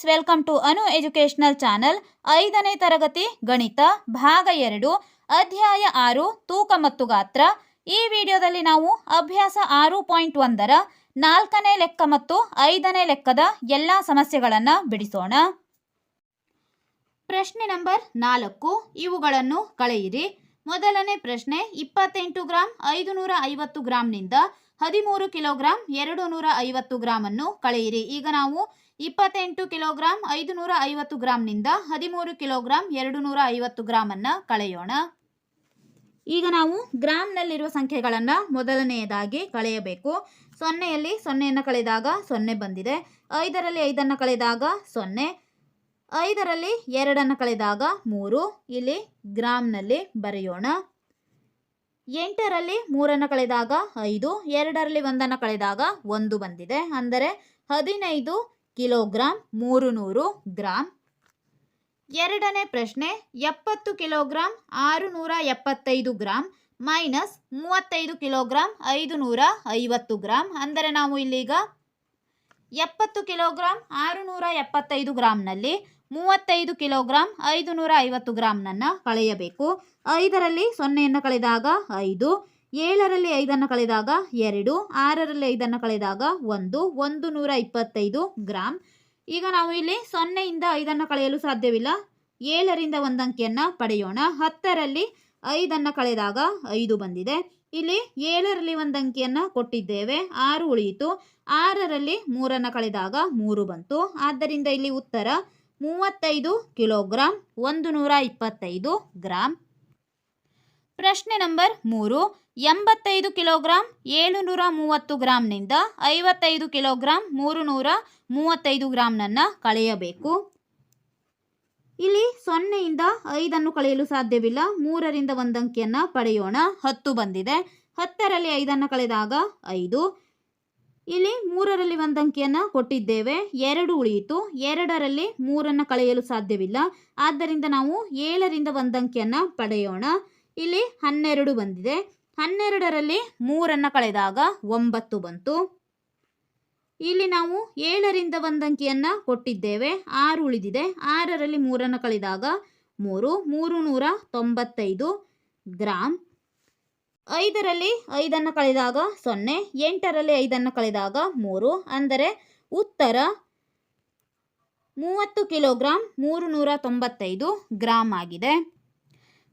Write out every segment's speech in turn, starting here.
Friends, welcome to Anu educational channel. ಐದನೇ ತರಗತಿ ಗಣಿತ, ಭಾಗ ಎರಡು, ಅಧ್ಯಾಯ ಆರು, ತೂಕ ಮತ್ತು ಗಾತ್ರ. ಈ ವಿಡಿಯೋದಲ್ಲಿ ನಾವು ಅಭ್ಯಾಸ ಆರು ಪಾಯಿಂಟ್ ಒಂದರ ನಾಲ್ಕನೇ ಲೆಕ್ಕ ಮತ್ತು ಐದನೇ ಲೆಕ್ಕದ ಎಲ್ಲ ಸಮಸ್ಯೆಗಳನ್ನು ಬಿಡಿಸೋಣ. ಪ್ರಶ್ನೆ ನಂಬರ್ ನಾಲ್ಕು, ಇವುಗಳನ್ನು ಕಳೆಯಿರಿ. ಮೊದಲನೇ ಪ್ರಶ್ನೆ, ಇಪ್ಪತ್ತೆಂಟು ಗ್ರಾಂ ಐದು ನೂರ ಐವತ್ತು ಗ್ರಾಂನಿಂದ ಹದಿಮೂರು ಕಿಲೋಗ್ರಾಂ ಎರಡು ನೂರ ಐವತ್ತು ಗ್ರಾಮನ್ನು ಕಳೆಯಿರಿ. ಈಗ ನಾವು ಇಪ್ಪತ್ತೆಂಟು ಕಿಲೋಗ್ರಾಂ ಐದು ನೂರ ಐವತ್ತು ಗ್ರಾಂನಿಂದ ಹದಿಮೂರು ಕಿಲೋಗ್ರಾಂ ಎರಡು ನೂರ ಐವತ್ತು ಗ್ರಾಮನ್ನು ಕಳೆಯೋಣ. ಈಗ ನಾವು ಗ್ರಾಮ್ನಲ್ಲಿರುವ ಸಂಖ್ಯೆಗಳನ್ನು ಮೊದಲನೆಯದಾಗಿ ಕಳೆಯಬೇಕು. ಸೊನ್ನೆಯಲ್ಲಿ ಸೊನ್ನೆಯನ್ನು ಕಳೆದಾಗ ಸೊನ್ನೆ ಬಂದಿದೆ. ಐದರಲ್ಲಿ ಐದನ್ನು ಕಳೆದಾಗ ಸೊನ್ನೆ. ಐದರಲ್ಲಿ ಎರಡನ್ನು ಕಳೆದಾಗ ಮೂರು. ಇಲ್ಲಿ ಗ್ರಾಮ್ನಲ್ಲಿ ಬರೆಯೋಣ. ಎಂಟರಲ್ಲಿ ಮೂರನ್ನು ಕಳೆದಾಗ ಐದು. ಎರಡರಲ್ಲಿ ಒಂದನ್ನು ಕಳೆದಾಗ ಒಂದು ಬಂದಿದೆ. ಅಂದರೆ ಹದಿನೈದು ಕಿಲೋಗ್ರಾಂ ಮೂರು ನೂರು ಗ್ರಾಂ. ಎರಡನೇ ಪ್ರಶ್ನೆ, ಎಪ್ಪತ್ತು ಕಿಲೋಗ್ರಾಂ ಆರು ನೂರ ಎಪ್ಪತ್ತೈದು ಗ್ರಾಂ ಮೈನಸ್ ಮೂವತ್ತೈದು ಕಿಲೋಗ್ರಾಂ ಐದು ನೂರ ಐವತ್ತು ಗ್ರಾಂ. ಅಂದರೆ ನಾವು ಇಲ್ಲೀಗ ಎಪ್ಪತ್ತು ಕಿಲೋಗ್ರಾಂ ಆರು ನೂರ ಎಪ್ಪತ್ತೈದು ಗ್ರಾಂನಲ್ಲಿ ಮೂವತ್ತೈದು ಕಿಲೋಗ್ರಾಂ ಐದು ನೂರ ಐವತ್ತು ಗ್ರಾಂನನ್ನು ಕಳೆಯಬೇಕು. ಐದರಲ್ಲಿ ಸೊನ್ನೆಯನ್ನು ಕಳೆದಾಗ ಐದು ಏಳರಲ್ಲಿ ಐದನ್ನು ಕಳೆದಾಗ ಎರಡು, ಆರರಲ್ಲಿ ಐದನ್ನು ಕಳೆದಾಗ ಒಂದು ಒಂದು ನೂರ ಇಪ್ಪತ್ತೈದು ಗ್ರಾಮ್ ಈಗ ನಾವು ಇಲ್ಲಿ ಸೊನ್ನೆಯಿಂದ ಐದನ್ನು ಕಳೆಯಲು ಸಾಧ್ಯವಿಲ್ಲ. ಏಳರಿಂದ ಒಂದು ಅಂಕಿಯನ್ನು ಪಡೆಯೋಣ. ಹತ್ತರಲ್ಲಿ ಐದನ್ನು ಕಳೆದಾಗ ಐದು ಬಂದಿದೆ. ಇಲ್ಲಿ ಏಳರಲ್ಲಿ ಒಂದು ಅಂಕಿಯನ್ನು ಕೊಟ್ಟಿದ್ದೇವೆ. ಆರು ಉಳಿಯಿತು. ಆರರಲ್ಲಿ ಮೂರನ್ನು ಕಳೆದಾಗ ಮೂರು ಬಂತು. ಆದ್ದರಿಂದ ಇಲ್ಲಿ ಉತ್ತರ ಮೂವತ್ತೈದು ಕಿಲೋಗ್ರಾಮ್ ಒಂದು ನೂರ ಇಪ್ಪತ್ತೈದು ಗ್ರಾಂ. ಪ್ರಶ್ನೆ ನಂಬರ್ ಮೂರು. ಎಂಬತ್ತೈದು ಕಿಲೋಗ್ರಾಂ ಏಳುನೂರ ಮೂವತ್ತು ಗ್ರಾಂನಿಂದ ಐವತ್ತೈದು ಕಿಲೋಗ್ರಾಂ ಮೂರು ನೂರ ಮೂವತ್ತೈದು ಗ್ರಾಂನನ್ನು ಕಳೆಯಬೇಕು. ಇಲ್ಲಿ ಸೊನ್ನೆಯಿಂದ ಐದನ್ನು ಕಳೆಯಲು ಸಾಧ್ಯವಿಲ್ಲ. ಮೂರರಿಂದ ಒಂದು ಅಂಕಿಯನ್ನು ಪಡೆಯೋಣ. ಹತ್ತು ಬಂದಿದೆ. ಹತ್ತರಲ್ಲಿ ಐದನ್ನು ಕಳೆದಾಗ ಐದು. ಇಲ್ಲಿ ಮೂರರಲ್ಲಿ ಒಂದು ಅಂಕಿಯನ್ನು ಕೊಟ್ಟಿದ್ದೇವೆ. ಎರಡು ಉಳಿಯಿತು. ಎರಡರಲ್ಲಿ ಮೂರನ್ನು ಕಳೆಯಲು ಸಾಧ್ಯವಿಲ್ಲ. ಆದ್ದರಿಂದ ನಾವು ಏಳರಿಂದ ಒಂದು ಅಂಕಿಯನ್ನು ಪಡೆಯೋಣ. ಇಲ್ಲಿ ಹನ್ನೆರಡು ಬಂದಿದೆ. ಹನ್ನೆರಡರಲ್ಲಿ ಮೂರನ್ನು ಕಳೆದಾಗ ಒಂಬತ್ತು ಬಂತು. ಇಲ್ಲಿ ನಾವು ಏಳರಿಂದ ಒಂದು ಅಂಕಿಯನ್ನು ಕೊಟ್ಟಿದ್ದೇವೆ. ಆರು ಉಳಿದಿದೆ. ಆರರಲ್ಲಿ ಮೂರನ್ನು ಕಳೆದಾಗ ಮೂರು ಮೂರು ನೂರ ತೊಂಬತ್ತೈದು ಗ್ರಾಮ್ ಐದರಲ್ಲಿ ಐದನ್ನು ಕಳೆದಾಗ ಸೊನ್ನೆ, ಎಂಟರಲ್ಲಿ ಐದನ್ನು ಕಳೆದಾಗ ಮೂರು, ಅಂದರೆ ಉತ್ತರ ಮೂವತ್ತು ಕಿಲೋಗ್ರಾಮ್ ಮೂರು ನೂರ ತೊಂಬತ್ತೈದು ಗ್ರಾಮ್ ಆಗಿದೆ.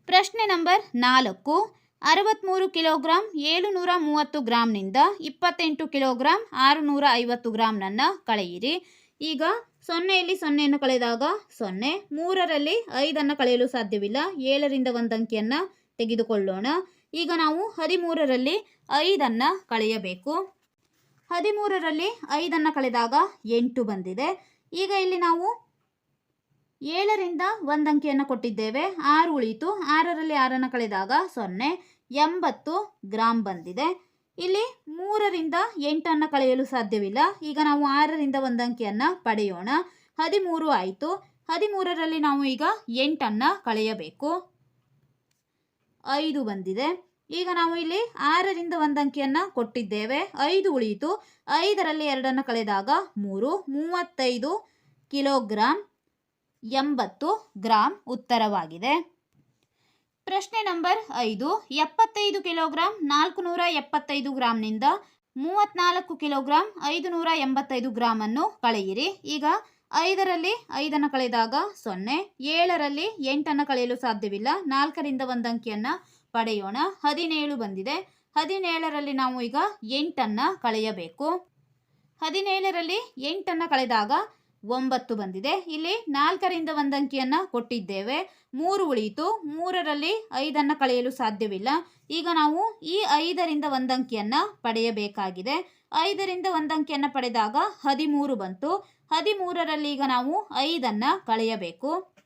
ಪ್ರಶ್ನೆ ನಂಬರ್ ನಾಲ್ಕು. ಅರವತ್ತ್ಮೂರು ಕಿಲೋಗ್ರಾಂ ಏಳುನೂರ ಮೂವತ್ತು ಗ್ರಾಮ್ನಿಂದ ಇಪ್ಪತ್ತೆಂಟು ಕಿಲೋಗ್ರಾಂ ಆರುನೂರ ಐವತ್ತು ಗ್ರಾಂನನ್ನು ಕಳೆಯಿರಿ. ಈಗ ಸೊನ್ನೆಯಲ್ಲಿ ಸೊನ್ನೆಯನ್ನು ಕಳೆದಾಗ ಸೊನ್ನೆ, ಮೂರರಲ್ಲಿ ಐದನ್ನು ಕಳೆಯಲು ಸಾಧ್ಯವಿಲ್ಲ. ಏಳರಿಂದ ಒಂದು ಅಂಕಿಯನ್ನು ತೆಗೆದುಕೊಳ್ಳೋಣ. ಈಗ ನಾವು ಹದಿಮೂರರಲ್ಲಿ ಐದನ್ನು ಕಳೆಯಬೇಕು. ಹದಿಮೂರರಲ್ಲಿ ಐದನ್ನು ಕಳೆದಾಗ ಎಂಟು ಬಂದಿದೆ. ಈಗ ಇಲ್ಲಿ ನಾವು ಏಳರಿಂದ ಒಂದು ಅಂಕಿಯನ್ನು ಕೊಟ್ಟಿದ್ದೇವೆ. ಆರು ಉಳಿಯಿತು. ಆರರಲ್ಲಿ ಆರನ್ನು ಕಳೆದಾಗ ಸೊನ್ನೆ, ಎಂಬತ್ತು ಗ್ರಾಂ ಬಂದಿದೆ. ಇಲ್ಲಿ ಮೂರರಿಂದ ಎಂಟನ್ನು ಕಳೆಯಲು ಸಾಧ್ಯವಿಲ್ಲ. ಈಗ ನಾವು ಆರರಿಂದ ಒಂದು ಅಂಕಿಯನ್ನು ಪಡೆಯೋಣ. ಹದಿಮೂರು ಆಯಿತು. ಹದಿಮೂರರಲ್ಲಿ ನಾವು ಈಗ ಎಂಟನ್ನು ಕಳೆಯಬೇಕು. ಐದು ಬಂದಿದೆ. ಈಗ ನಾವು ಇಲ್ಲಿ ಆರರಿಂದ ಒಂದು ಅಂಕಿಯನ್ನು ಕೊಟ್ಟಿದ್ದೇವೆ. ಐದು ಉಳಿಯಿತು. ಐದರಲ್ಲಿ ಎರಡನ್ನು ಕಳೆದಾಗ ಮೂರು, ಮೂವತ್ತೈದು ಕಿಲೋಗ್ರಾಂ ಎಂಬತ್ತು ಗ್ರಾಂ ಉತ್ತರವಾಗಿದೆ. ಪ್ರಶ್ನೆ ನಂಬರ್ ಐದು. ಎಪ್ಪತ್ತೈದು ಕಿಲೋಗ್ರಾಂ ನಾಲ್ಕು ನೂರ ಎಪ್ಪತ್ತೈದು ಗ್ರಾಂನಿಂದ ಮೂವತ್ನಾಲ್ಕು ಕಿಲೋಗ್ರಾಂ ಐದು ನೂರ ಎಂಬತ್ತೈದು ಗ್ರಾಮನ್ನು ಕಳೆಯಿರಿ. ಈಗ ಐದರಲ್ಲಿ ಐದನ್ನು ಕಳೆದಾಗ ಸೊನ್ನೆ, ಏಳರಲ್ಲಿ ಎಂಟನ್ನು ಕಳೆಯಲು ಸಾಧ್ಯವಿಲ್ಲ. ನಾಲ್ಕರಿಂದ ಒಂದು ಅಂಕಿಯನ್ನು ಪಡೆಯೋಣ. ಹದಿನೇಳು ಬಂದಿದೆ. ಹದಿನೇಳರಲ್ಲಿ ನಾವು ಈಗ ಎಂಟನ್ನು ಕಳೆಯಬೇಕು. ಹದಿನೇಳರಲ್ಲಿ ಎಂಟನ್ನು ಕಳೆದಾಗ ಒಂಬತ್ತು ಬಂದಿದೆ. ಇಲ್ಲಿ ನಾಲ್ಕರಿಂದ ಒಂದು ಅಂಕಿಯನ್ನು ಕೊಟ್ಟಿದ್ದೇವೆ. ಮೂರು ಉಳಿಯಿತು. ಮೂರರಲ್ಲಿ ಐದನ್ನು ಕಳೆಯಲು ಸಾಧ್ಯವಿಲ್ಲ. ಈಗ ನಾವು ಈ ಐದರಿಂದ ಒಂದು ಅಂಕಿಯನ್ನು ಪಡೆಯಬೇಕಾಗಿದೆ. ಐದರಿಂದ ಒಂದು ಅಂಕಿಯನ್ನು ಪಡೆದಾಗ ಹದಿಮೂರು ಬಂತು. ಹದಿಮೂರರಲ್ಲಿ ಈಗ ನಾವು ಐದನ್ನು ಕಳೆಯಬೇಕು.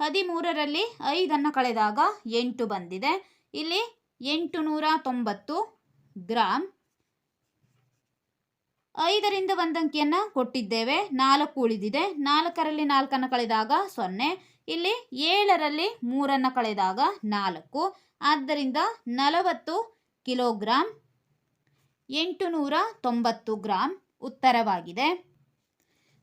ಹದಿಮೂರರಲ್ಲಿ ಐದನ್ನು ಕಳೆದಾಗ ಎಂಟು ಬಂದಿದೆ. ಇಲ್ಲಿ ಎಂಟು ನೂರ ತೊಂಬತ್ತು ಗ್ರಾಂ ಐದರಿಂದ ಒಂದು ಅಂಕಿಯನ್ನು ಕೊಟ್ಟಿದ್ದೇವೆ. ನಾಲ್ಕು ಉಳಿದಿದೆ. ನಾಲ್ಕರಲ್ಲಿ ನಾಲ್ಕನ್ನು ಕಳೆದಾಗ ಸೊನ್ನೆ. ಇಲ್ಲಿ ಏಳರಲ್ಲಿ ಮೂರನ್ನು ಕಳೆದಾಗ ನಾಲ್ಕು. ಆದ್ದರಿಂದ ನಲವತ್ತು ಕಿಲೋಗ್ರಾಂ ಎಂಟು ನೂರ ತೊಂಬತ್ತು ಗ್ರಾಂ ಉತ್ತರವಾಗಿದೆ.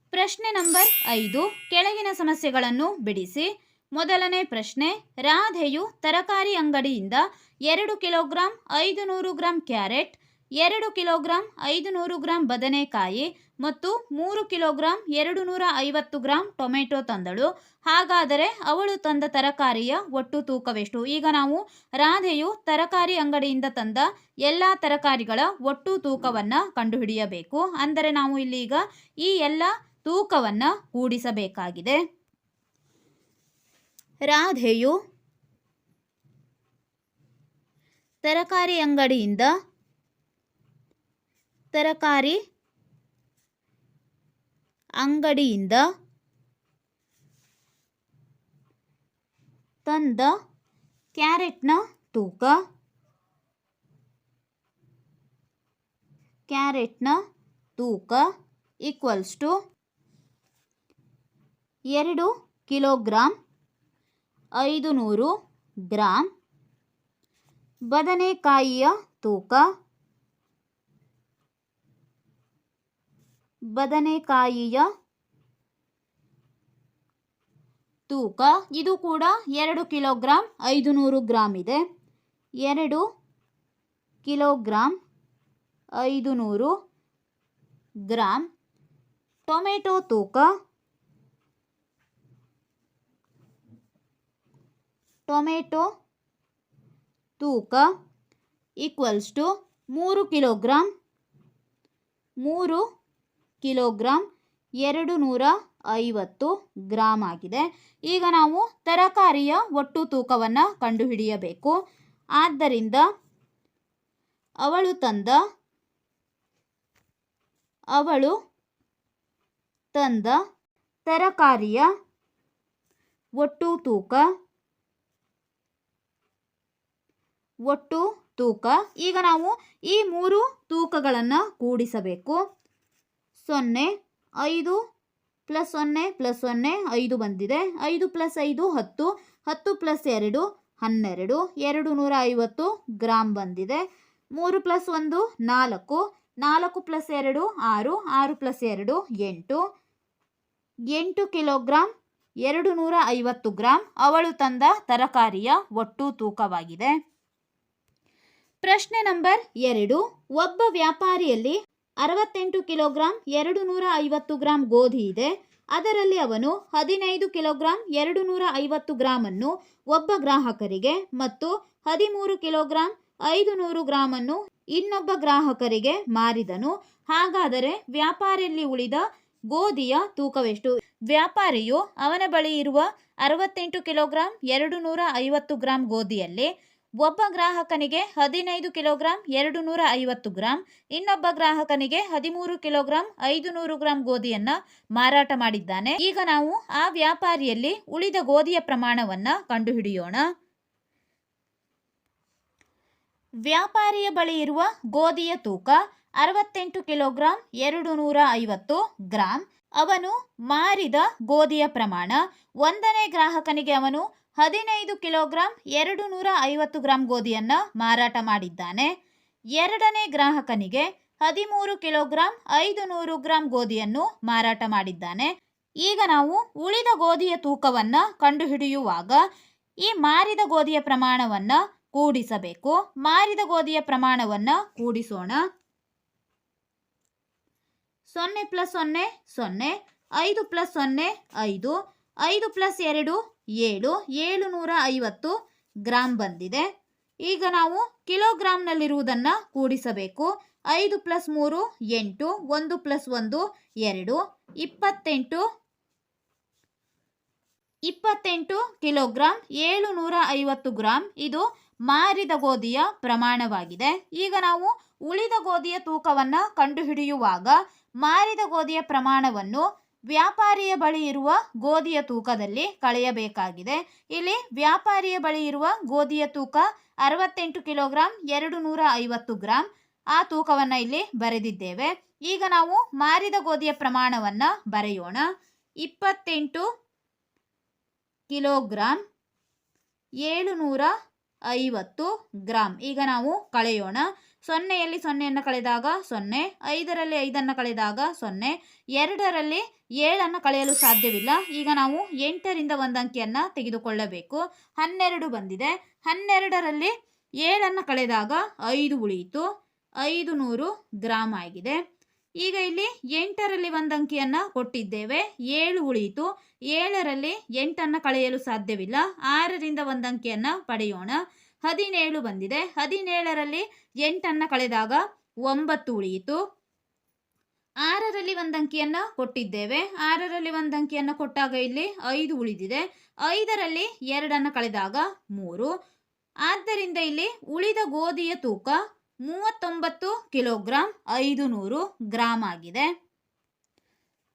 ಪ್ರಶ್ನೆ ನಂಬರ್ ಐದು. ಕೆಳಗಿನ ಸಮಸ್ಯೆಗಳನ್ನು ಬಿಡಿಸಿ. ಮೊದಲನೇ ಪ್ರಶ್ನೆ, ರಾಧೆಯು ತರಕಾರಿ ಅಂಗಡಿಯಿಂದ ಎರಡು ಕಿಲೋಗ್ರಾಂ ಐದು ನೂರು ಗ್ರಾಂ ಕ್ಯಾರೆಟ್ ಎರಡು ಕಿಲೋಗ್ರಾಂ ಐದು ನೂರು ಗ್ರಾಂ ಬದನೆಕಾಯಿ ಮತ್ತು ಮೂರು ಕಿಲೋಗ್ರಾಂ ಎರಡು ನೂರ ಐವತ್ತು ಗ್ರಾಂ ಟೊಮೆಟೊ ತಂದಳು. ಹಾಗಾದರೆ ಅವಳು ತಂದ ತರಕಾರಿಯ ಒಟ್ಟು ತೂಕವೆಷ್ಟು? ಈಗ ನಾವು ರಾಧೆಯು ತರಕಾರಿ ಅಂಗಡಿಯಿಂದ ತಂದ ಎಲ್ಲ ತರಕಾರಿಗಳ ಒಟ್ಟು ತೂಕವನ್ನು ಕಂಡುಹಿಡಿಯಬೇಕು. ಅಂದರೆ ನಾವು ಇಲ್ಲೀಗ ಈ ಎಲ್ಲ ತೂಕವನ್ನು ಕೂಡಿಸಬೇಕಾಗಿದೆ. ರಾಧೆಯು ತರಕಾರಿ ಅಂಗಡಿಯಿಂದ ತರಕಾರಿ ಅಂಗಡಿಯಿಂದ ತಂದ ಕ್ಯಾರೆಟ್ನ ತೂಕ ಕ್ಯಾರೆಟ್ನ ತೂಕ ಈಕ್ವಲ್ಸ್ ಟು ಎರಡು ಕಿಲೋಗ್ರಾಂ ಐದು ನೂರು ಗ್ರಾಂ. ಬದನೆಕಾಯಿಯ ತೂಕ ಬದನೆಕಾಯಿಯ ತೂಕ, ಇದು ಕೂಡ ಎರಡು ಕಿಲೋಗ್ರಾಂ ಐದು ನೂರು ಗ್ರಾಮ್ ಇದೆ. ಎರಡು ಕಿಲೋಗ್ರಾಂ ಐದು ನೂರು ಗ್ರಾಮ್ ಟೊಮೆಟೊ ತೂಕ ಟೊಮೆಟೊ ತೂಕ ಈಕ್ವಲ್ಸ್ ಟು ಮೂರು ಕಿಲೋಗ್ರಾಂ, ಮೂರು ಕಿಲೋಗ್ರಾಂ ಎರಡು ನೂರ ಐವತ್ತು ಗ್ರಾಂ ಆಗಿದೆ. ಈಗ ನಾವು ತರಕಾರಿಯ ಒಟ್ಟು ತೂಕವನ್ನು ಕಂಡುಹಿಡಿಯಬೇಕು. ಆದ್ದರಿಂದ ಅವಳು ತಂದ ಅವಳು ತಂದ ತರಕಾರಿಯ ಒಟ್ಟು ತೂಕ ಒಟ್ಟು ತೂಕ. ಈಗ ನಾವು ಈ ಮೂರು ತೂಕಗಳನ್ನು ಕೂಡಿಸಬೇಕು. ಸೊನ್ನೆ, ಐದು ಪ್ಲಸ್ ಸೊನ್ನೆ ಪ್ಲಸ್ ಸೊನ್ನೆ, ಐದು ಬಂದಿದೆ. ಐದು ಪ್ಲಸ್ ಐದು, ಹತ್ತು. ಹತ್ತು ಪ್ಲಸ್ ಎರಡು, ಹನ್ನೆರಡು. ಎರಡು ನೂರ ಐವತ್ತು ಗ್ರಾಮ್ ಬಂದಿದೆ. ಮೂರು ಪ್ಲಸ್ ಒಂದು, ನಾಲ್ಕು. ನಾಲ್ಕು ಪ್ಲಸ್ ಎರಡು, ಆರು. ಆರು ಪ್ಲಸ್ ಎರಡು, ಎಂಟು. ಎಂಟು ಕಿಲೋಗ್ರಾಮ್ ಎರಡು ನೂರ ಐವತ್ತು ಗ್ರಾಮ್ ಅವಳು ತಂದ ತರಕಾರಿಯ ಒಟ್ಟು ತೂಕವಾಗಿದೆ. ಪ್ರಶ್ನೆ ನಂಬರ್ ಎರಡು. ಒಬ್ಬ ವ್ಯಾಪಾರಿಯಲ್ಲಿ ಅರವತ್ತೆಂಟು ಕಿಲೋಗ್ರಾಂ ಎರಡು ನೂರ ಐವತ್ತು ಗ್ರಾಂ ಗೋಧಿ ಇದೆ. ಅದರಲ್ಲಿ ಅವನು ಹದಿನೈದು ಕಿಲೋಗ್ರಾಂ ಎರಡು ನೂರ ಐವತ್ತು ಗ್ರಾಮನ್ನು ಒಬ್ಬ ಗ್ರಾಹಕರಿಗೆ ಮತ್ತು ಹದಿಮೂರು ಕಿಲೋಗ್ರಾಂ ಐದು ನೂರು ಗ್ರಾಮನ್ನು ಇನ್ನೊಬ್ಬ ಗ್ರಾಹಕರಿಗೆ ಮಾರಿದನು. ಹಾಗಾದರೆ ವ್ಯಾಪಾರಿಯಲ್ಲಿ ಉಳಿದ ಗೋಧಿಯ ತೂಕವೆಷ್ಟು? ವ್ಯಾಪಾರಿಯು ಅವನ ಬಳಿ ಇರುವ ಅರವತ್ತೆಂಟು ಕಿಲೋಗ್ರಾಂ ಎರಡು ನೂರ ಐವತ್ತು ಗ್ರಾಂ ಗೋಧಿಯಲ್ಲಿ ಒಬ್ಬ ಗ್ರಾಹಕನಿಗೆ ಹದಿನೈದು ಕಿಲೋಗ್ರಾಂ ಎರಡು ನೂರ ಐವತ್ತು ಗ್ರಾಂ, ಇನ್ನೊಬ್ಬ ಗ್ರಾಹಕನಿಗೆ ಹದಿಮೂರು ಕಿಲೋಗ್ರಾಂ ಐದು ನೂರು ಗ್ರಾಂ ಗೋಧಿಯನ್ನ ಮಾರಾಟ ಮಾಡಿದ್ದಾನೆ. ಈಗ ನಾವು ಆ ವ್ಯಾಪಾರಿಯಲ್ಲಿ ಉಳಿದ ಗೋಧಿಯ ಪ್ರಮಾಣವನ್ನ ಕಂಡುಹಿಡಿಯೋಣ. ವ್ಯಾಪಾರಿಯ ಬಳಿ ಇರುವ ಗೋಧಿಯ ತೂಕ ಅರವತ್ತೆಂಟು ಕಿಲೋಗ್ರಾಂ ಎರಡು ನೂರ ಐವತ್ತು ಗ್ರಾಂ. ಅವನು ಮಾರಿದ ಗೋಧಿಯ ಪ್ರಮಾಣ ಒಂದನೇ ಗ್ರಾಹಕನಿಗೆ ಅವನು ಹದಿನೈದು ಕಿಲೋಗ್ರಾಂ ಎರಡು ನೂರ ಐವತ್ತು ಗ್ರಾಂ ಗೋಧಿಯನ್ನು ಮಾರಾಟ ಮಾಡಿದ್ದಾನೆ. ಎರಡನೇ ಗ್ರಾಹಕನಿಗೆ ಹದಿಮೂರು ಕಿಲೋಗ್ರಾಂ ಐದು ನೂರು ಗ್ರಾಂ ಗೋಧಿಯನ್ನು ಮಾರಾಟ ಮಾಡಿದ್ದಾನೆ. ಈಗ ನಾವು ಉಳಿದ ಗೋಧಿಯ ತೂಕವನ್ನು ಕಂಡುಹಿಡಿಯುವಾಗ ಈ ಮಾರಿದ ಗೋಧಿಯ ಪ್ರಮಾಣವನ್ನು ಕೂಡಿಸಬೇಕು. ಮಾರಿದ ಗೋಧಿಯ ಪ್ರಮಾಣವನ್ನು ಕೂಡಿಸೋಣ. ಸೊನ್ನೆ ಪ್ಲಸ್ ಸೊನ್ನೆ ಸೊನ್ನೆ, ಐದು ಪ್ಲಸ್ ಸೊನ್ನೆ ಐದು ಐದು ಪ್ಲಸ್ ಎರಡು ಏಳು ಏಳು ನೂರ ಐವತ್ತು ಗ್ರಾಂ ಬಂದಿದೆ. ಈಗ ನಾವು ಕಿಲೋಗ್ರಾಂನಲ್ಲಿರುವುದನ್ನು ಕೂಡಿಸಬೇಕು. ಐದು ಪ್ಲಸ್ ಮೂರು, ಎಂಟು, ಒಂದು ಪ್ಲಸ್ ಒಂದು, ಎರಡು, ಇಪ್ಪತ್ತೆಂಟು ಇಪ್ಪತ್ತೆಂಟು ಕಿಲೋಗ್ರಾಂ ಏಳು ನೂರ ಐವತ್ತು ಗ್ರಾಂ. ಇದು ಮಾರಿದ ಗೋಧಿಯ ಪ್ರಮಾಣವಾಗಿದೆ. ಈಗ ನಾವು ಉಳಿದ ಗೋಧಿಯ ತೂಕವನ್ನು ಕಂಡುಹಿಡಿಯುವಾಗ ಮಾರಿದ ಗೋಧಿಯ ಪ್ರಮಾಣವನ್ನು ವ್ಯಾಪಾರಿಯ ಬಳಿ ಇರುವ ಗೋಧಿಯ ತೂಕದಲ್ಲಿ ಕಳೆಯಬೇಕಾಗಿದೆ. ಇಲ್ಲಿ ವ್ಯಾಪಾರಿಯ ಬಳಿ ಇರುವ ಗೋಧಿಯ ತೂಕ ಅರವತ್ತೆಂಟು ಕಿಲೋಗ್ರಾಂ, ಎರಡು ನೂರ ಐವತ್ತು ಗ್ರಾಂ. ಆ ತೂಕವನ್ನು ಇಲ್ಲಿ ಬರೆದಿದ್ದೇವೆ. ಈಗ ನಾವು ಮಾರಿದ ಗೋಧಿಯ ಪ್ರಮಾಣವನ್ನು ಬರೆಯೋಣ. ಇಪ್ಪತ್ತೆಂಟು ಕಿಲೋಗ್ರಾಂ ಏಳು ನೂರ ಐವತ್ತು ಗ್ರಾಂ. ಈಗ ನಾವು ಕಳೆಯೋಣ. ಸೊನ್ನೆಯಲ್ಲಿ ಸೊನ್ನೆಯನ್ನು ಕಳೆದಾಗ ಸೊನ್ನೆ, ಐದರಲ್ಲಿ ಐದನ್ನು ಕಳೆದಾಗ ಸೊನ್ನೆ, ಎರಡರಲ್ಲಿ ಏಳನ್ನು ಕಳೆಯಲು ಸಾಧ್ಯವಿಲ್ಲ. ಈಗ ನಾವು ಎಂಟರಿಂದ ಒಂದು ಅಂಕಿಯನ್ನು ತೆಗೆದುಕೊಳ್ಳಬೇಕು. ಹನ್ನೆರಡು ಬಂದಿದೆ. ಹನ್ನೆರಡರಲ್ಲಿ ಏಳನ್ನು ಕಳೆದಾಗ ಐದು ಉಳಿಯಿತು. ಐದು ನೂರು ಗ್ರಾಮ್ ಆಗಿದೆ. ಈಗ ಇಲ್ಲಿ ಎಂಟರಲ್ಲಿ ಒಂದು ಅಂಕಿಯನ್ನು ಕೊಟ್ಟಿದ್ದೇವೆ. ಏಳು ಉಳಿಯಿತು. ಏಳರಲ್ಲಿ ಎಂಟನ್ನು ಕಳೆಯಲು ಸಾಧ್ಯವಿಲ್ಲ. ಆರರಿಂದ ಒಂದು ಅಂಕಿಯನ್ನು ಪಡೆಯೋಣ. ಹದಿನೇಳು ಬಂದಿದೆ. ಹದಿನೇಳರಲ್ಲಿ ಎಂಟನ್ನು ಕಳೆದಾಗ ಒಂಬತ್ತು ಉಳಿಯಿತು. ಆರರಲ್ಲಿ ಒಂದು ಅಂಕಿಯನ್ನು ಕೊಟ್ಟಿದ್ದೇವೆ. ಆರರಲ್ಲಿ ಒಂದು ಅಂಕಿಯನ್ನು ಕೊಟ್ಟಾಗ ಇಲ್ಲಿ ಐದು ಉಳಿದಿದೆ. ಐದರಲ್ಲಿ ಎರಡನ್ನು ಕಳೆದಾಗ ಮೂರು. ಆದ್ದರಿಂದ ಇಲ್ಲಿ ಉಳಿದ ಗೋಧಿಯ ತೂಕ ಮೂವತ್ತೊಂಬತ್ತು ಕಿಲೋಗ್ರಾಂ ಐದು ನೂರು ಗ್ರಾಂ ಆಗಿದೆ.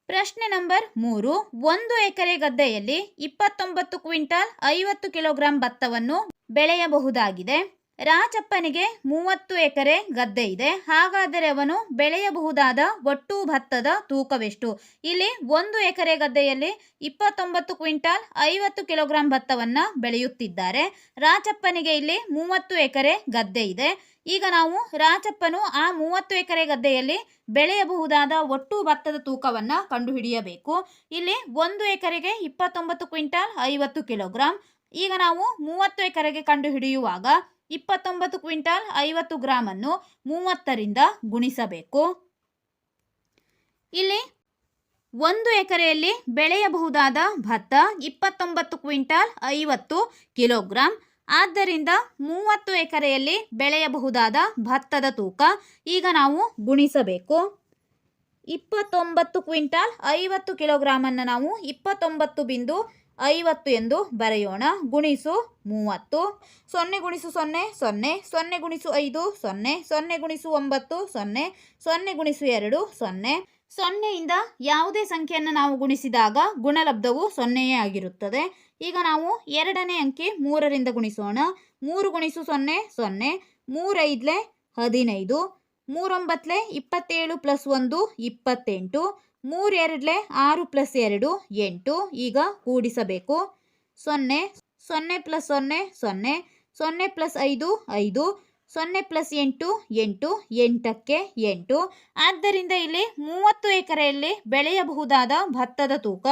ಪ್ರಶ್ನೆ ನಂಬರ್ ಮೂರು. ಒಂದು ಎಕರೆ ಗದ್ದೆಯಲ್ಲಿ ಇಪ್ಪತ್ತೊಂಬತ್ತು ಕ್ವಿಂಟಾಲ್ ಐವತ್ತು ಕಿಲೋಗ್ರಾಂ ಭತ್ತವನ್ನು ಬೆಳೆಯಬಹುದಾಗಿದೆ. ರಾಜಪ್ಪನಿಗೆ ಮೂವತ್ತು ಎಕರೆ ಗದ್ದೆ ಇದೆ. ಹಾಗಾದರೆ ಅವನು ಬೆಳೆಯಬಹುದಾದ ಒಟ್ಟು ಭತ್ತದ ತೂಕವೆಷ್ಟು? ಇಲ್ಲಿ ಒಂದು ಎಕರೆ ಗದ್ದೆಯಲ್ಲಿ ಇಪ್ಪತ್ತೊಂಬತ್ತು ಕ್ವಿಂಟಾಲ್ ಐವತ್ತು ಕಿಲೋಗ್ರಾಂ ಭತ್ತವನ್ನು ಬೆಳೆಯುತ್ತಿದ್ದಾರೆ. ರಾಜಪ್ಪನಿಗೆ ಇಲ್ಲಿ ಮೂವತ್ತು ಎಕರೆ ಗದ್ದೆ ಇದೆ. ಈಗ ನಾವು ರಾಜಪ್ಪನು ಆ ಮೂವತ್ತು ಎಕರೆ ಗದ್ದೆಯಲ್ಲಿ ಬೆಳೆಯಬಹುದಾದ ಒಟ್ಟು ಭತ್ತದ ತೂಕವನ್ನು ಕಂಡುಹಿಡಿಯಬೇಕು. ಇಲ್ಲಿ ಒಂದು ಎಕರೆಗೆ ಇಪ್ಪತ್ತೊಂಬತ್ತು ಕ್ವಿಂಟಾಲ್ ಐವತ್ತು ಕಿಲೋಗ್ರಾಂ. ಈಗ ನಾವು ಮೂವತ್ತು ಎಕರೆಗೆ ಕಂಡುಹಿಡಿಯುವಾಗ ಇಪ್ಪತ್ತೊಂಬತ್ತು ಕ್ವಿಂಟಾಲ್ ಐವತ್ತು ಗ್ರಾಮನ್ನು ಮೂವತ್ತರಿಂದ ಗುಣಿಸಬೇಕು. ಇಲ್ಲಿ ಒಂದು ಎಕರೆಯಲ್ಲಿ ಬೆಳೆಯಬಹುದಾದ ಭತ್ತ ಇಪ್ಪತ್ತೊಂಬತ್ತು ಕ್ವಿಂಟಾಲ್ ಐವತ್ತು ಕಿಲೋಗ್ರಾಂ. ಆದ್ದರಿಂದ ಮೂವತ್ತು ಎಕರೆಯಲ್ಲಿ ಬೆಳೆಯಬಹುದಾದ ಭತ್ತದ ತೂಕ ಈಗ ನಾವು ಗುಣಿಸಬೇಕು. ಇಪ್ಪತ್ತೊಂಬತ್ತು ಕ್ವಿಂಟಾಲ್ ಐವತ್ತು ಕಿಲೋಗ್ರಾಮನ್ನು ನಾವು ಇಪ್ಪತ್ತೊಂಬತ್ತು ಬಿಂದು ಐವತ್ತು ಎಂದು ಬರೆಯೋಣ. ಗುಣಿಸು ಮೂವತ್ತು. ಸೊನ್ನೆ ಗುಣಿಸು ಸೊನ್ನೆ ಸೊನ್ನೆ. ಸೊನ್ನೆ ಗುಣಿಸು ಐದು, ಸೊನ್ನೆ. ಸೊನ್ನೆ ಗುಣಿಸು ಒಂಬತ್ತು, ಸೊನ್ನೆ. ಸೊನ್ನೆ ಗುಣಿಸು ಎರಡು, ಸೊನ್ನೆ. ಸೊನ್ನೆಯಿಂದ ಯಾವುದೇ ಸಂಖ್ಯೆಯನ್ನು ನಾವು ಗುಣಿಸಿದಾಗ ಗುಣಲಬ್ಧವು ಸೊನ್ನೆಯೇ ಆಗಿರುತ್ತದೆ. ಈಗ ನಾವು ಎರಡನೇ ಅಂಕಿ ಮೂರರಿಂದ ಗುಣಿಸೋಣ. ಮೂರು ಗುಣಿಸು ಸೊನ್ನೆ ಸೊನ್ನೆ. ಮೂರೈದ್ಲೆ ಹದಿನೈದು. ಮೂರೊಂಬತ್ತಲೆ ಇಪ್ಪತ್ತೇಳು ಪ್ಲಸ್ ಒಂದು, ಇಪ್ಪತ್ತೆಂಟು. ಮೂರೆರಡ್ಲೆ ಆರು ಪ್ಲಸ್ ಎರಡು ಎಂಟು. ಈಗ ಕೂಡಿಸಬೇಕು. ಸೊನ್ನೆ ಸೊನ್ನೆ ಪ್ಲಸ್ ಸೊನ್ನೆ ಸೊನ್ನೆ. ಸೊನ್ನೆ ಪ್ಲಸ್ ಐದು ಐದು. ಸೊನ್ನೆ ಪ್ಲಸ್ ಎಂಟು ಎಂಟು. ಎಂಟಕ್ಕೆ ಎಂಟು. ಆದ್ದರಿಂದ ಇಲ್ಲಿ ಮೂವತ್ತು ಎಕರೆಯಲ್ಲಿ ಬೆಳೆಯಬಹುದಾದ ಭತ್ತದ ತೂಕ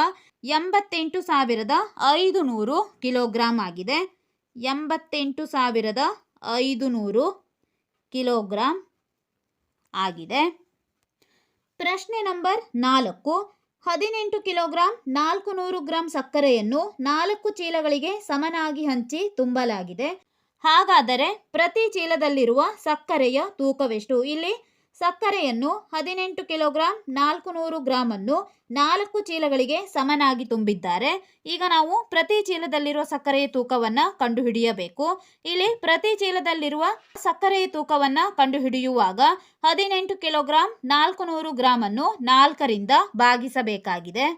ಎಂಬತ್ತೆಂಟು ಸಾವಿರದ ಐದು ನೂರು ಕಿಲೋಗ್ರಾಂ ಆಗಿದೆ. ಎಂಬತ್ತೆಂಟು ಸಾವಿರದ ಐದು ನೂರು ಕಿಲೋಗ್ರಾಂ ಆಗಿದೆ. ಪ್ರಶ್ನೆ ನಂಬರ್ ನಾಲ್ಕು. ಹದಿನೆಂಟು ಕಿಲೋಗ್ರಾಂ, ನಾಲ್ಕು ನೂರು ಗ್ರಾಂ ಸಕ್ಕರೆಯನ್ನು ನಾಲ್ಕು ಚೀಲಗಳಿಗೆ ಸಮನಾಗಿ ಹಂಚಿ ತುಂಬಲಾಗಿದೆ. ಹಾಗಾದರೆ ಪ್ರತಿ ಚೀಲದಲ್ಲಿರುವ ಸಕ್ಕರೆಯ ತೂಕವೆಷ್ಟು? ಇಲ್ಲಿ ಸಕ್ಕರೆಯನ್ನು ಹದಿನೆಂಟು ಕಿಲೋಗ್ರಾಂ ನಾಲ್ಕು ನೂರು ಗ್ರಾಮನ್ನು ನಾಲ್ಕು ಚೀಲಗಳಿಗೆ ಸಮನಾಗಿ ತುಂಬಿದ್ದಾರೆ. ಈಗ ನಾವು ಪ್ರತಿ ಚೀಲದಲ್ಲಿರುವ ಸಕ್ಕರೆಯ ತೂಕವನ್ನು ಕಂಡುಹಿಡಿಯಬೇಕು. ಇಲ್ಲಿ ಪ್ರತಿ ಚೀಲದಲ್ಲಿರುವ ಸಕ್ಕರೆಯ ತೂಕವನ್ನು ಕಂಡುಹಿಡಿಯುವಾಗ ಹದಿನೆಂಟು ಕಿಲೋಗ್ರಾಂ ನಾಲ್ಕು ನೂರು ಗ್ರಾಮನ್ನು ನಾಲ್ಕರಿಂದ ಭಾಗಿಸಬೇಕಾಗಿದೆ.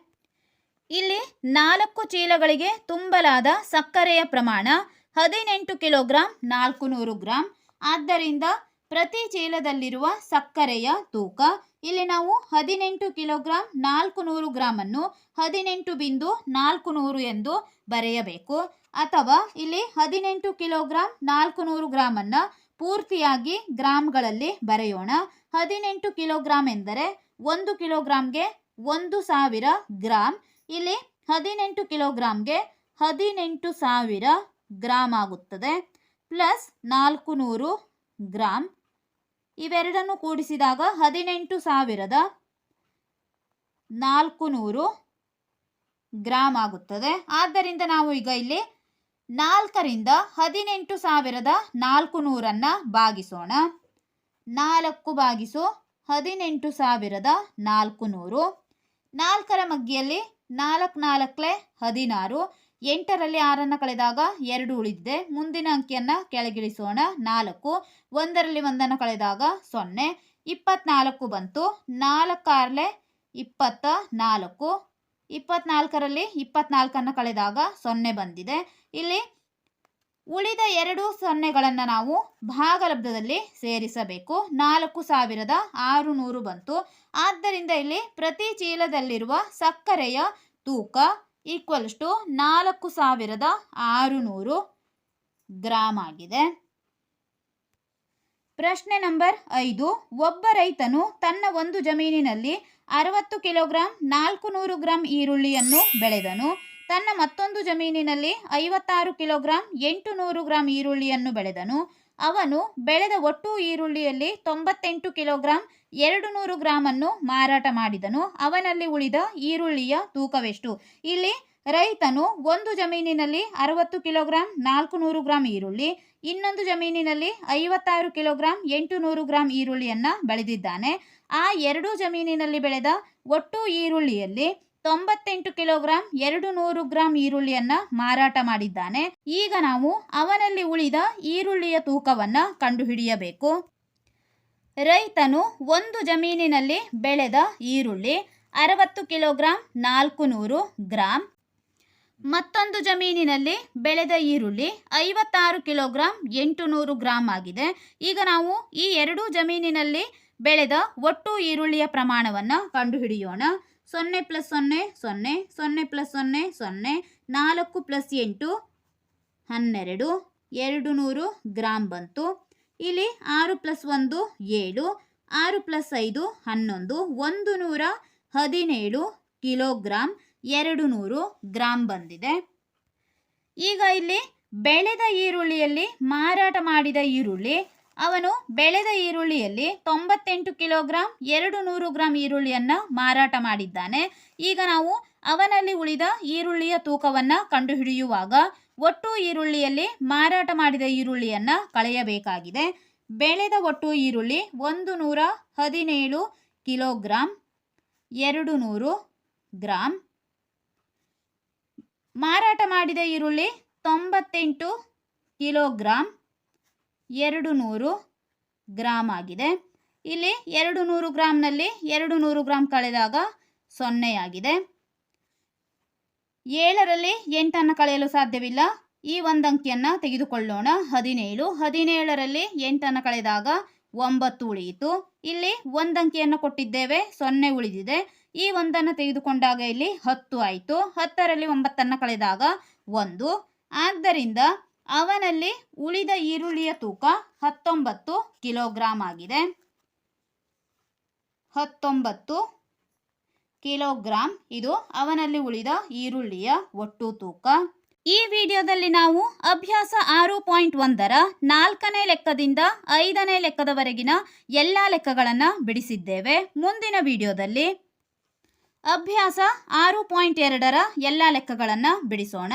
ಇಲ್ಲಿ ನಾಲ್ಕು ಚೀಲಗಳಿಗೆ ತುಂಬಲಾದ ಸಕ್ಕರೆಯ ಪ್ರಮಾಣ ಹದಿನೆಂಟು ಕಿಲೋಗ್ರಾಂ ನಾಲ್ಕು ನೂರು ಗ್ರಾಂ. ಆದ್ದರಿಂದ ಪ್ರತಿ ಚೀಲದಲ್ಲಿರುವ ಸಕ್ಕರೆಯ ತೂಕ, ಇಲ್ಲಿ ನಾವು ಹದಿನೆಂಟು ಕಿಲೋಗ್ರಾಂ ನಾಲ್ಕು ನೂರು ಗ್ರಾಮನ್ನು ಹದಿನೆಂಟು ಬಿಂದು ನಾಲ್ಕು ನೂರು ಎಂದು ಬರೆಯಬೇಕು. ಅಥವಾ ಇಲ್ಲಿ ಹದಿನೆಂಟು ಕಿಲೋಗ್ರಾಂ ನಾಲ್ಕು ನೂರು ಗ್ರಾಮನ್ನು ಪೂರ್ತಿಯಾಗಿ ಗ್ರಾಮ್ಗಳಲ್ಲಿ ಬರೆಯೋಣ. ಹದಿನೆಂಟು ಕಿಲೋಗ್ರಾಂ ಎಂದರೆ ಒಂದು ಕಿಲೋಗ್ರಾಮ್ಗೆ ಒಂದು ಸಾವಿರ ಗ್ರಾಮ್ ಇಲ್ಲಿ ಹದಿನೆಂಟು ಕಿಲೋಗ್ರಾಮ್ಗೆ ಹದಿನೆಂಟು ಸಾವಿರ ಗ್ರಾಮ್ ಆಗುತ್ತದೆ. ಪ್ಲಸ್ ನಾಲ್ಕು ನೂರು ಗ್ರಾಂ. ಇವೆರಡನ್ನು ಕೂಡಿಸಿದಾಗ ಹದಿನೆಂಟು ಸಾವಿರದ ನಾಲ್ಕು ನೂರು ಗ್ರಾಮ್ ಆಗುತ್ತದೆ. ಆದ್ದರಿಂದ ನಾವು ಈಗ ಇಲ್ಲಿ ನಾಲ್ಕರಿಂದ ಹದಿನೆಂಟು ಸಾವಿರದ ನಾಲ್ಕು ನೂರನ್ನು ಭಾಗಿಸೋಣ. ನಾಲ್ಕು ಭಾಗಿಸು ಹದಿನೆಂಟು ಸಾವಿರದ ನಾಲ್ಕು ನೂರು. ನಾಲ್ಕರ ಮಗ್ಗಿಯಲ್ಲಿ ನಾಲ್ಕು ನಾಲ್ಕಲೆ ಹದಿನಾರು. ಎಂಟರಲ್ಲಿ ಆರನ್ನು ಕಳೆದಾಗ ಎರಡು ಉಳಿದಿದೆ. ಮುಂದಿನ ಅಂಕಿಯನ್ನು ಕೆಳಗಿಳಿಸೋಣ. ನಾಲ್ಕು, ಒಂದರಲ್ಲಿ ಒಂದನ್ನು ಕಳೆದಾಗ ಸೊನ್ನೆ, ಇಪ್ಪತ್ನಾಲ್ಕು ಬಂತು. ನಾಲ್ಕಾರಲೆ ಇಪ್ಪತ್ತ ನಾಲ್ಕು, ಇಪ್ಪತ್ನಾಲ್ಕರಲ್ಲಿ ಇಪ್ಪತ್ನಾಲ್ಕನ್ನು ಕಳೆದಾಗ ಸೊನ್ನೆ ಬಂದಿದೆ. ಇಲ್ಲಿ ಉಳಿದ ಎರಡು ಸೊನ್ನೆಗಳನ್ನು ನಾವು ಭಾಗಲಬ್ಧದಲ್ಲಿ ಸೇರಿಸಬೇಕು. ನಾಲ್ಕು ಸಾವಿರದ ಆರು ನೂರು ಬಂತು. ಆದ್ದರಿಂದ ಇಲ್ಲಿ ಪ್ರತಿ ಚೀಲದಲ್ಲಿರುವ ಸಕ್ಕರೆಯ ತೂಕ ಈಕ್ವಲ್ಸ್ ಟು ನಾಲ್ಕು ಸಾವಿರದ ಆರುನೂರು ಗ್ರಾಮ್ ಆಗಿದೆ. ಪ್ರಶ್ನೆ ನಂಬರ್ ಐದು. ಒಬ್ಬ ರೈತನು ತನ್ನ ಒಂದು ಜಮೀನಿನಲ್ಲಿ ಅರವತ್ತು ಕಿಲೋಗ್ರಾಂ ನಾಲ್ಕು ನೂರು ಗ್ರಾಂ ಈರುಳ್ಳಿಯನ್ನು ಬೆಳೆದನು. ತನ್ನ ಮತ್ತೊಂದು ಜಮೀನಿನಲ್ಲಿ ಐವತ್ತಾರು ಕಿಲೋಗ್ರಾಂ ಎಂಟು ನೂರು ಗ್ರಾಂ ಈರುಳ್ಳಿಯನ್ನು ಬೆಳೆದನು. ಅವನು ಬೆಳೆದ ಒಟ್ಟು ಈರುಳ್ಳಿಯಲ್ಲಿ ತೊಂಬತ್ತೆಂಟು ಕಿಲೋಗ್ರಾಂ ಎರಡು ನೂರು ಗ್ರಾಮನ್ನು ಮಾರಾಟ ಮಾಡಿದನು. ಅವನಲ್ಲಿ ಉಳಿದ ಈರುಳ್ಳಿಯ ತೂಕವೆಷ್ಟು? ಇಲ್ಲಿ ರೈತನು ಒಂದು ಜಮೀನಿನಲ್ಲಿ ಅರವತ್ತು ಕಿಲೋಗ್ರಾಂ ನಾಲ್ಕು ನೂರು ಗ್ರಾಂ ಈರುಳ್ಳಿ, ಇನ್ನೊಂದು ಜಮೀನಿನಲ್ಲಿ ಐವತ್ತಾರು ಕಿಲೋಗ್ರಾಂ ಎಂಟು ನೂರು ಗ್ರಾಂ ಈರುಳ್ಳಿಯನ್ನು ಬೆಳೆದಿದ್ದಾನೆ. ಆ ಎರಡೂ ಜಮೀನಿನಲ್ಲಿ ಬೆಳೆದ ಒಟ್ಟು ಈರುಳ್ಳಿಯಲ್ಲಿ ತೊಂಬತ್ತೆಂಟು ಕಿಲೋಗ್ರಾಂ ಎರಡು ನೂರು ಗ್ರಾಂ ಈರುಳ್ಳಿಯನ್ನ ಮಾರಾಟ ಮಾಡಿದ್ದಾನೆ. ಈಗ ನಾವು ಅವನಲ್ಲಿ ಉಳಿದ ಈರುಳ್ಳಿಯ ತೂಕವನ್ನ ಕಂಡುಹಿಡಿಯಬೇಕು. ರೈತನು ಒಂದು ಜಮೀನಿನಲ್ಲಿ ಬೆಳೆದ ಈರುಳ್ಳಿ ಅರವತ್ತು ಕಿಲೋಗ್ರಾಂ ನಾಲ್ಕು ನೂರು ಗ್ರಾಂ, ಮತ್ತೊಂದು ಜಮೀನಿನಲ್ಲಿ ಬೆಳೆದ ಈರುಳ್ಳಿ ಐವತ್ತಾರು ಕಿಲೋಗ್ರಾಂ ಎಂಟು ನೂರು ಗ್ರಾಂ ಆಗಿದೆ. ಈಗ ನಾವು ಈ ಎರಡೂ ಜಮೀನಿನಲ್ಲಿ ಬೆಳೆದ ಒಟ್ಟು ಈರುಳ್ಳಿಯ ಪ್ರಮಾಣವನ್ನು ಕಂಡುಹಿಡಿಯೋಣ. ಸೊನ್ನೆ ಪ್ಲಸ್ ಸೊನ್ನೆ ಸೊನ್ನೆ ಸೊನ್ನೆ ಪ್ಲಸ್ ಸೊನ್ನೆ ಸೊನ್ನೆ, ನಾಲ್ಕು ಪ್ಲಸ್ ಎಂಟು, ಹನ್ನೆರಡು, ಎರಡು ನೂರು ಗ್ರಾಮ್ ಬಂತು. ಇಲ್ಲಿ ಆರು ಪ್ಲಸ್ ಒಂದು, ಏಳು, ಆರು ಪ್ಲಸ್ ಐದು, ಹನ್ನೊಂದು, ಒಂದು ನೂರ ಹದಿನೇಳು ಕಿಲೋಗ್ರಾಮ್ ಎರಡು ನೂರು ಗ್ರಾಮ್ ಬಂದಿದೆ. ಈಗ ಇಲ್ಲಿ ಬೆಳೆದ ಈರುಳ್ಳಿಯಲ್ಲಿ ಮಾರಾಟ ಮಾಡಿದ ಈರುಳ್ಳಿ ಅವನು ಬೆಳೆದ ಈರುಳ್ಳಿಯಲ್ಲಿ ತೊಂಬತ್ತೆಂಟು ಕಿಲೋಗ್ರಾಂ ಎರಡು ನೂರು ಗ್ರಾಂ ಈರುಳ್ಳಿಯನ್ನು ಮಾರಾಟ ಮಾಡಿದ್ದಾನೆ. ಈಗ ನಾವು ಅವನಲ್ಲಿ ಉಳಿದ ಈರುಳ್ಳಿಯ ತೂಕವನ್ನು ಕಂಡುಹಿಡಿಯುವಾಗ ಒಟ್ಟು ಈರುಳ್ಳಿಯಲ್ಲಿ ಮಾರಾಟ ಮಾಡಿದ ಈರುಳ್ಳಿಯನ್ನು ಕಳೆಯಬೇಕಾಗಿದೆ. ಬೆಳೆದ ಒಟ್ಟು ಈರುಳ್ಳಿ ಒಂದು ನೂರ ಹದಿನೇಳು ಕಿಲೋಗ್ರಾಂ, ಎರಡು ನೂರು ಗ್ರಾಂ. ಮಾರಾಟ ಮಾಡಿದ ಈರುಳ್ಳಿ ತೊಂಬತ್ತೆಂಟು ಕಿಲೋಗ್ರಾಂ ಎರಡು ನೂರು ಗ್ರಾಮ್ ಆಗಿದೆ. ಇಲ್ಲಿ ಎರಡು ನೂರು ಗ್ರಾಮ್ನಲ್ಲಿ ಎರಡು ನೂರು ಗ್ರಾಂ ಕಳೆದಾಗ ಸೊನ್ನೆಯಾಗಿದೆ ಏಳರಲ್ಲಿ ಎಂಟನ್ನು ಕಳೆಯಲು ಸಾಧ್ಯವಿಲ್ಲ. ಈ ಒಂದು ಅಂಕಿಯನ್ನು ತೆಗೆದುಕೊಳ್ಳೋಣ. ಹದಿನೇಳು. ಹದಿನೇಳರಲ್ಲಿ ಎಂಟನ್ನು ಕಳೆದಾಗ ಒಂಬತ್ತು ಉಳಿಯಿತು. ಇಲ್ಲಿ ಒಂದು ಅಂಕಿಯನ್ನು ಕೊಟ್ಟಿದ್ದೇವೆ. ಸೊನ್ನೆ ಉಳಿದಿದೆ. ಈ ಒಂದನ್ನು ತೆಗೆದುಕೊಂಡಾಗ ಇಲ್ಲಿ ಹತ್ತು ಆಯಿತು. ಹತ್ತರಲ್ಲಿ ಒಂಬತ್ತನ್ನು ಕಳೆದಾಗ ಒಂದು. ಆದ್ದರಿಂದ ಅವನಲ್ಲಿ ಉಳಿದ ಈರುಳ್ಳಿಯ ತೂಕ ಹತ್ತೊಂಬತ್ತು ಕಿಲೋಗ್ರಾಂ ಆಗಿದೆ. ಹತ್ತೊಂಬತ್ತು ಕಿಲೋಗ್ರಾಂ ಇದು ಅವನಲ್ಲಿ ಉಳಿದ ಈರುಳ್ಳಿಯ ಒಟ್ಟು ತೂಕ. ಈ ವಿಡಿಯೋದಲ್ಲಿ ನಾವು ಅಭ್ಯಾಸ ಆರು ಪಾಯಿಂಟ್ ಒಂದರ ನಾಲ್ಕನೇ ಲೆಕ್ಕದಿಂದ ಐದನೇ ಲೆಕ್ಕದವರೆಗಿನ ಎಲ್ಲ ಲೆಕ್ಕಗಳನ್ನು ಬಿಡಿಸಿದ್ದೇವೆ. ಮುಂದಿನ ವಿಡಿಯೋದಲ್ಲಿ ಅಭ್ಯಾಸ ಆರು ಪಾಯಿಂಟ್ ಎರಡರ ಎಲ್ಲ ಲೆಕ್ಕಗಳನ್ನು ಬಿಡಿಸೋಣ.